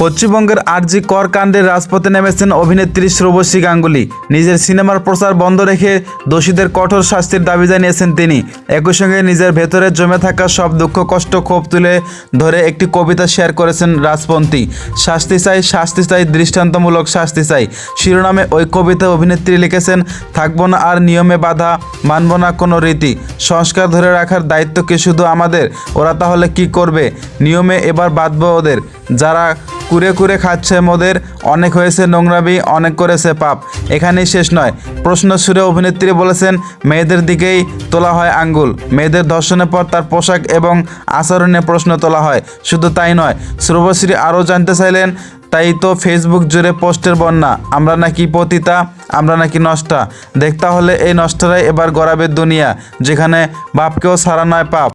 পশ্চিমবঙ্গের আরজি কর কাণ্ডে রাজপথে নেমেছেন অভিনেত্রী শ্রবশ্রী গাঙ্গুলি। নিজের সিনেমার প্রচার বন্ধ রেখে দোষীদের কঠোর শাস্তির দাবি জানিয়েছেন তিনি। একই সঙ্গে নিজের ভেতরে জমে থাকা সব দুঃখ, কষ্ট, ক্ষোভ তুলে ধরে একটি কবিতা শেয়ার করেছেন রাজপন্থী। শাস্তি চাই শাস্তি চাই, দৃষ্টান্তমূলক শাস্তি চাই। শিরোনামে ওই কবিতা অভিনেত্রী লিখেছেন, থাকব না আর নিয়মে বাধা, মানব না কোনো রীতি। সংস্কার ধরে রাখার দায়িত্ব কি শুধু আমাদের? ওরা তাহলে কি করবে? নিয়মে এবার বাঁধবো ওদের। যারা কুরে কুরে খাচ্ছে মোদের, অনেক হয়েছে নোংরামি, অনেক করেছে পাপ। এখানেই শেষ নয়। প্রশ্ন সুরে অভিনেত্রী বলেছেন, মেয়েদের দিকেই তোলা হয় আঙ্গুল। মেয়েদের ধর্ষণের পর তার পোশাক এবং আচরণে প্রশ্ন তোলা হয়। শুধু তাই নয় শ্রবশ্রী আরও জানতে চাইলেন, তাই তো ফেসবুক জুড়ে পোস্টের বন্যা। আমরা নাকি পতিতা, আমরা নাকি নষ্টা। দেখতে হলে এই নষ্টারাই এবার গড়াবে দুনিয়া, যেখানে বাপকেও সারা নয় পাপ।